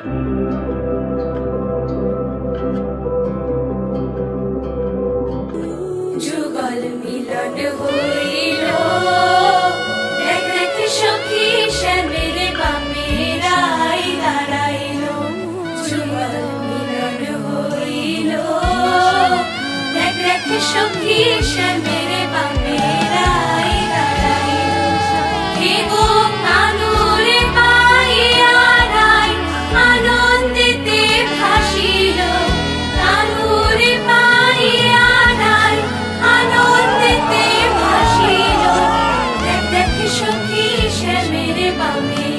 যুগল মিলন হইল। দেখ দেখ সখী শ্যামের বামের আই দাঁড়াইল। যুগল মিলন হইল। দেখ দেখ সখী শ্যামের mere bami